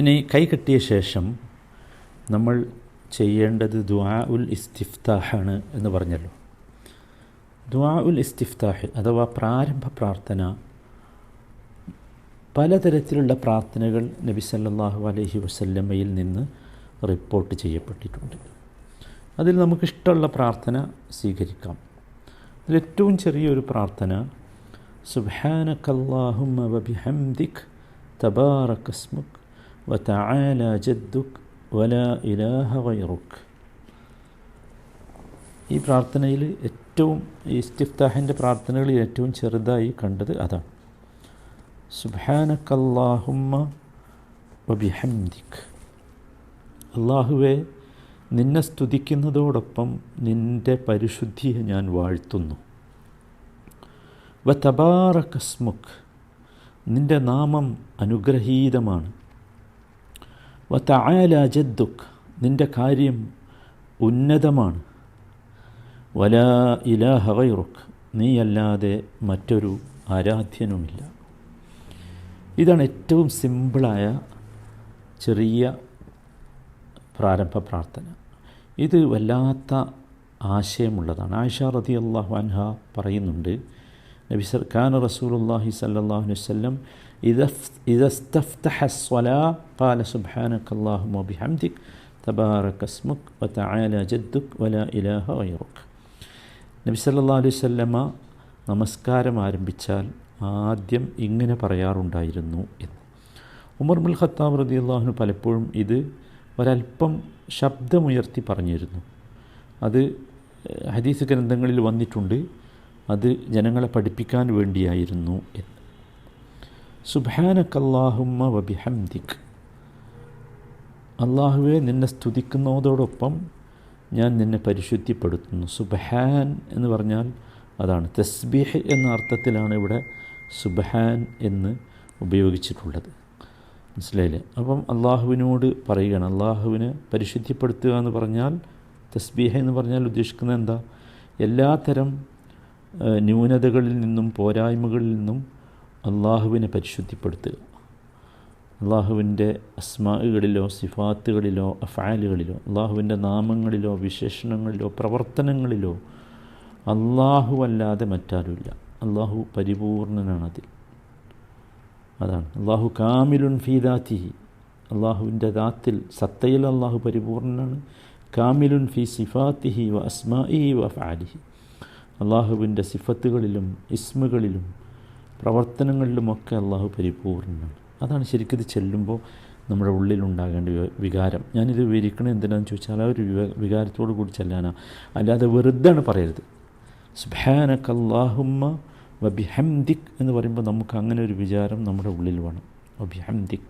ഇനി കൈ കെട്ടിയ ശേഷം നമ്മൾ ചെയ്യേണ്ടത് ദുആ ഉൽ ഇസ്തിഫ്താഹാണ് എന്ന് പറഞ്ഞല്ലോ. ദുആ ഉൽ ഇസ്തിഫ്താഹ് അഥവാ പ്രാരംഭ പ്രാർത്ഥന പലതരത്തിലുള്ള പ്രാർത്ഥനകൾ നബി സല്ലല്ലാഹു അലൈഹി വസല്ലമയിൽ നിന്ന് റിപ്പോർട്ട് ചെയ്യപ്പെട്ടിട്ടുണ്ട്. അതിൽ നമുക്കിഷ്ടമുള്ള പ്രാർത്ഥന സ്വീകരിക്കാം. അതിലേറ്റവും ചെറിയൊരു പ്രാർത്ഥന സുബ്ഹാനക്കല്ലാഹുമ്മ വബിഹംദിക് തബാറകസ്മുക് വതആല جدك ولا ഇലാഹ غيرك. ഈ പ്രാർത്ഥനയിൽ ഏറ്റവും ഈ ഇസ്തിഫ്താഹിന്റെ പ്രാർത്ഥനകളിൽ ഏറ്റവും ചെറുതായി കണ്ടത് അതാണ്. സുബാനക്കല്ലാഹുമ്മ വബിഹംദിക്. അള്ളാഹുവെ നിന്നെ സ്തുതിക്കുന്നതോടൊപ്പം നിന്റെ പരിശുദ്ധിയെ ഞാൻ വാഴ്ത്തുന്നു. വ തബാറ കസ്മുഖ് നിന്റെ നാമം അനുഗ്രഹീതമാണ്. വ ജദ്ദുക്ക് ജദ്ദുക്. നിന്റെ കാര്യം ഉന്നതമാണ്. വല ഇലാഹ ഗൈറുക്. നീയല്ലാതെ മറ്റൊരു ആരാധ്യനുമില്ല. ഇതാണ് ഏറ്റവും സിമ്പിളായ ചെറിയ പ്രാരംഭ പ്രാർത്ഥന. ഇത് വല്ലാത്ത ആശയമുള്ളതാണ്. ആയിഷ റതി അള്ളാഹു അൻഹ പറയുന്നുണ്ട് നബി റസൂൽ അള്ളാഹി റസൂലുല്ലാഹി സല്ലല്ലാഹു അലൈഹി വസല്ലം ഇദസ്തഫ്തഹ സ്വലാ ഖാല സുബ്ഹാനക അല്ലാഹുമ്മ ബിഹംദിക് തബാറക സ്മുക് വതആല ജദ്ദുക് വലാ ഇലാഹ ഗൈറുക് നബി സല്ലല്ലാഹു അലൈഹി വസല്ലമ നമസ്കാരം ആരംഭിച്ചാൽ ആദ്യം ഇങ്ങനെ പറയാറുണ്ടായിരുന്നു എന്ന്. ഉമർ മുൽ ഖത്താബ് റതി അള്ളാഹുന് പലപ്പോഴും ഇത് ഒരല്പം ശബ്ദമുയർത്തി പറഞ്ഞിരുന്നു. അത് ഹദീസ് ഗ്രന്ഥങ്ങളിൽ വന്നിട്ടുണ്ട്. അത് ജനങ്ങളെ പഠിപ്പിക്കാൻ വേണ്ടിയായിരുന്നു എന്ന്. സുബാനക്കല്ലാഹുമ്മ വബിഹംദിക്. അള്ളാഹുവെ നിന്നെ സ്തുതിക്കുന്നതോടൊപ്പം ഞാൻ നിന്നെ പരിശുദ്ധിപ്പെടുത്തുന്നു. സുബഹാൻ എന്ന് പറഞ്ഞാൽ അതാണ്. തസ്ബീഹ് എന്ന അർത്ഥത്തിലാണ് ഇവിടെ സുബഹാൻ എന്ന് ഉപയോഗിച്ചിട്ടുള്ളത്. മനസ്സിലായില്ലേ? അപ്പം അള്ളാഹുവിനോട് പറയുകയാണ്. അള്ളാഹുവിനെ പരിശുദ്ധിപ്പെടുത്തുക എന്ന് പറഞ്ഞാൽ തസ്ബീഹ എന്ന് പറഞ്ഞാൽ ഉദ്ദേശിക്കുന്നത് എന്താ? എല്ലാത്തരം ന്യൂനതകളിൽ നിന്നും പോരായ്മകളിൽ നിന്നും അള്ളാഹുവിനെ പരിശുദ്ധിപ്പെടുത്തുക. അള്ളാഹുവിന്റെ അസ്മാകളിലോ സിഫാത്തുകളിലോ അഫാലുകളിലോ അള്ളാഹുവിന്റെ നാമങ്ങളിലോ വിശേഷണങ്ങളിലോ പ്രവർത്തനങ്ങളിലോ അള്ളാഹു അല്ലാതെ മറ്റാരുമില്ല. അള്ളാഹു പരിപൂർണനാണ് അതിൽ അതാണ്. അള്ളാഹു കാമിലുൻ ഫീ ദാത്തിഹി. അള്ളാഹുവിന്റെ ദാത്തിൽ സത്തയിൽ അള്ളാഹു പരിപൂർണനാണ്. കാമിലുൻ ഫി സിഫാത്തിഹി വ അസ്മാഇഹി വ ഫാലിഹി അള്ളാഹുവിന്റെ സിഫത്തുകളിലും ഇസ്മുകളിലും പ്രവർത്തനങ്ങളിലുമൊക്കെ അള്ളാഹു പരിപൂർണനാണ് അതാണ് ശരിക്കും ഇത് ചെല്ലുമ്പോൾ നമ്മുടെ ഉള്ളിലുണ്ടാകേണ്ട വികാരം. ഞാനിത് വിവരിക്കണത് എന്തിനാണെന്ന് ചോദിച്ചാൽ ആ ഒരു വികാരത്തോടു കൂടി ചെല്ലാനാണ് അല്ലാതെ വെറുതെയാണ് പറയരുത്. സുബാനക്ക് അള്ളാഹുമ്മ വബിഹംദിക് എന്ന് പറയുമ്പോൾ നമുക്ക് അങ്ങനെ ഒരു വിചാരം നമ്മുടെ ഉള്ളിൽ വേണം. വബിഹംദിക്.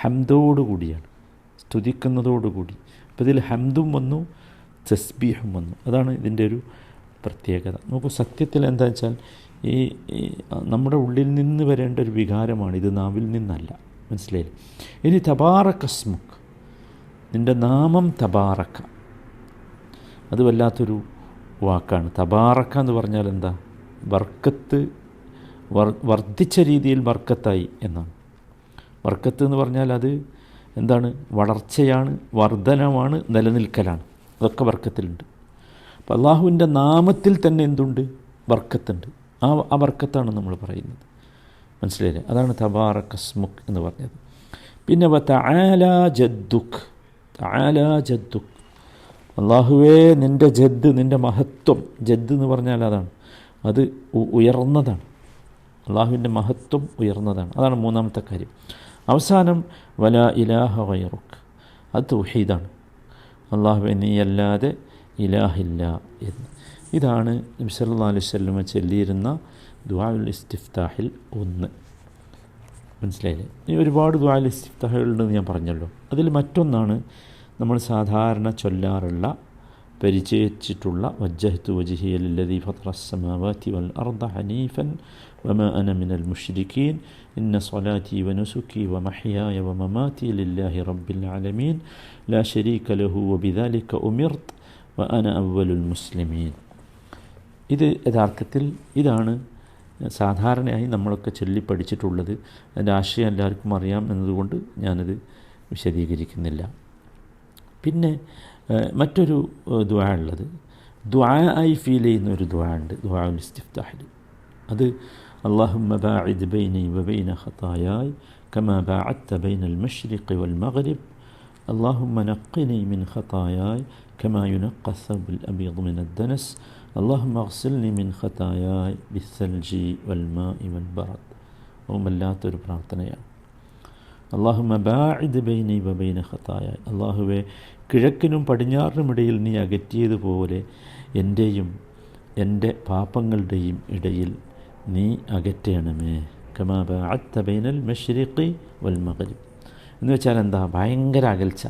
ഹംദോടുകൂടിയാണ് സ്തുതിക്കുന്നതോടുകൂടി അപ്പോൾ ഇതിൽ ഹംദും വന്നു തസ്ബീഹും വന്നു. അതാണ് ഇതിന്റെ ഒരു പ്രത്യേകത. നമുക്ക് സത്യത്തിൽ എന്താ വെച്ചാൽ ഈ നമ്മുടെ ഉള്ളിൽ നിന്ന് വരേണ്ട ഒരു വികാരമാണ്. ഇത് നാവിൽ നിന്നല്ല. മനസ്സിലായി ഇനി തബാറക്കസ്മുക്ക് നിന്റെ നാമം തബാറക്ക അത് വല്ലാത്തൊരു വാക്കാണ്. തബാറക്ക എന്ന് പറഞ്ഞാൽ എന്താ? വർക്കത്ത് വർദ്ധിച്ച രീതിയിൽ വർക്കത്തായി എന്നാണ്. വർക്കത്ത് എന്ന് പറഞ്ഞാൽ അത് എന്താണ്? വളർച്ചയാണ് വർധനമാണ് നിലനിൽക്കലാണ്. അതൊക്കെ വർക്കത്തിലുണ്ട്. അപ്പോൾ അള്ളാഹുവിന്റെ നാമത്തിൽ തന്നെ എന്തുണ്ട്? വർക്കത്തുണ്ട്. ആ ആ വർക്കത്താണ് നമ്മൾ പറയുന്നത്. മനസ്സിലായില്ലേ? അതാണ് തബാറക്കസ്മുഖ് എന്ന് പറഞ്ഞത്. പിന്നെ തആല ജദ്ദുഖ് തആല ജദ്ദുഖ് അള്ളാഹുവേ നിന്റെ ജദ് നിന്റെ മഹത്വം. ജദ് എന്ന് പറഞ്ഞാൽ അതാണ്. അത് ഉയർന്നതാണ്. അള്ളാഹുവിന്റെ മഹത്വം ഉയർന്നതാണ്. അതാണ് മൂന്നാമത്തെ കാര്യം. അവസാനം വല ഇലാഹ വൈറുഖ് അത് തൗഹീദാണ്. അള്ളാഹുവെ നീയല്ലാതെ ഇലാഹില്ല എന്ന്. ഇതാണ് നബി അലൈഹി സ്വല്ലമ ചൊല്ലിയിരുന്ന ദുബായുൽ ഇസ്തിഫ്താഹിൽ ഒന്ന്. മനസ്സിലായില്ലേ? ഇനി ഒരുപാട് ദുബായുൽ ഇസ്തിഫ്താഹുകളുണ്ടെന്ന് ഞാൻ പറഞ്ഞല്ലോ. അതിൽ മറ്റൊന്നാണ് നമ്മൾ സാധാരണ ചൊല്ലാറുള്ള പരിചയിച്ചിട്ടുള്ള വജ്ജഹത്ത് വജിഹിയല്ലതി ഫത്രസ്സമാവാത്തി വൽ അർദ ഹനീഫൻ വമ അന മിനൽ മുഷ്രിഖീൻ ഇന്ന സ്വലാത്തി വനുസുക്കി വമഹ്യായ വമമാത്തി ലില്ലാഹി റബ്ബിൽ ആലമീൻ ലാ ഷരീക ലഹു വബിദാലിക ഉമിർത്ത് വഅന അവ്വലുൽ മുസ്ലിമീൻ. ഇത് യഥാർത്ഥത്തിൽ ഇതാണ് സാധാരണയായി നമ്മളൊക്കെ ചൊല്ലി പഠിച്ചിട്ടുള്ളത് അതിൻ്റെ ആശയം എല്ലാവർക്കും അറിയാം എന്നതുകൊണ്ട് ഞാനത് വിശദീകരിക്കുന്നില്ല പിന്നെ ഏഹ്, മറ്റൊരു ഏഹ്, ദുആ ഉള്ളത് ദുആ ആയി ഫീൽ ചെയ്യുന്ന ഒരു ദുആ ഉണ്ട് ദുആ ഉൽ ഇസ്തിഫ്താഹിൽ അത് اللهم باعد بيني وبين خطاياي كما باعدت بين المشرق والمغرب اللهم نقني من خطاياي كما ينقى الثوب الأبيض من الدنس اللهم اغسلني من خطاياي بالثلج والماء والبرد ഓമല്ലാത്തൊരു പ്രാർത്ഥനയാണ് അള്ളാഹുമ ബാഇദ് ബൈനി വബൈന ഖത്തായ അള്ളാഹുവെ കിഴക്കിനും പടിഞ്ഞാറിനും ഇടയിൽ നീ അകറ്റിയതുപോലെ എൻ്റെയും എൻ്റെ പാപങ്ങളുടെയും ഇടയിൽ നീ അകറ്റണമേ കമാ ബാഅത്ത ബൈനൽ മഷ്രിഖി വൽ മഗ്രിബ് എന്ന് വെച്ചാൽ എന്താ ഭയങ്കര അകൽച്ച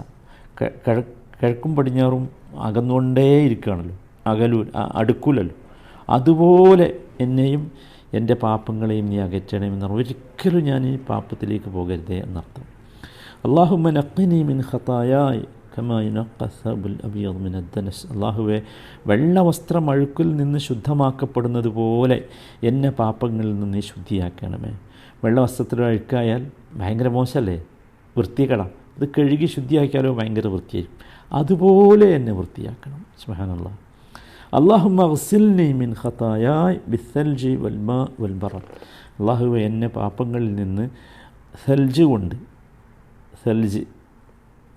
ക- കിഴ- കിഴക്കും പടിഞ്ഞാറും അകന്നുകൊണ്ടേ ഇരിക്കുകയാണല്ലോ അകലൂ അടുക്കൂലല്ലോ അതുപോലെ എന്നെയും എന്റെ പാപ്പങ്ങളെയും നീ അകറ്റണമെന്ന് ഒരിക്കലും ഞാൻ ഈ പാപ്പത്തിലേക്ക് പോകരുതേ എന്നർത്ഥം. അള്ളാഹുമ്മ നഖിനി മിൻ ഖത്തായായ് അള്ളാഹുവെ വെള്ള വസ്ത്രം അഴുക്കിൽ നിന്ന് ശുദ്ധമാക്കപ്പെടുന്നത് പോലെ എന്നെ പാപ്പങ്ങളിൽ നിന്ന് ശുദ്ധിയാക്കണമേ. വെള്ള വസ്ത്രത്തിൽ അഴുക്കായാൽ ഭയങ്കര മോശമല്ലേ? വൃത്തികള അത് കഴുകി ശുദ്ധിയാക്കിയാലോ ഭയങ്കര വൃത്തിയായിരിക്കും. അതുപോലെ എന്നെ വൃത്തിയാക്കണം. സുബ്ഹാനല്ലാ അള്ളാഹുമ്മ അഗ്സിൽനി മിൻ ഖത്തായായ് ബിസൽജി വൽമ വൽബറ അള്ളാഹു എന്നെ പാപ്പങ്ങളിൽ നിന്ന് സൽജ് കൊണ്ട് സൽജ്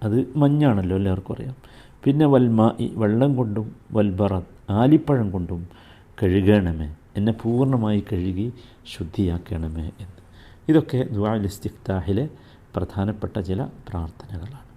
അത് മഞ്ഞാണല്ലോ എല്ലാവർക്കും അറിയാം. പിന്നെ വൽമാ ഈ വെള്ളം കൊണ്ടും വൽബറ ആലിപ്പഴം കൊണ്ടും കഴുകണമേ എന്നെ പൂർണമായി കഴുകി ശുദ്ധിയാക്കണമേ എന്ന്. ഇതൊക്കെ ദുആ ഇസ്തിഫ്താഹിലെ പ്രധാനപ്പെട്ട ചില പ്രാർത്ഥനകളാണ്.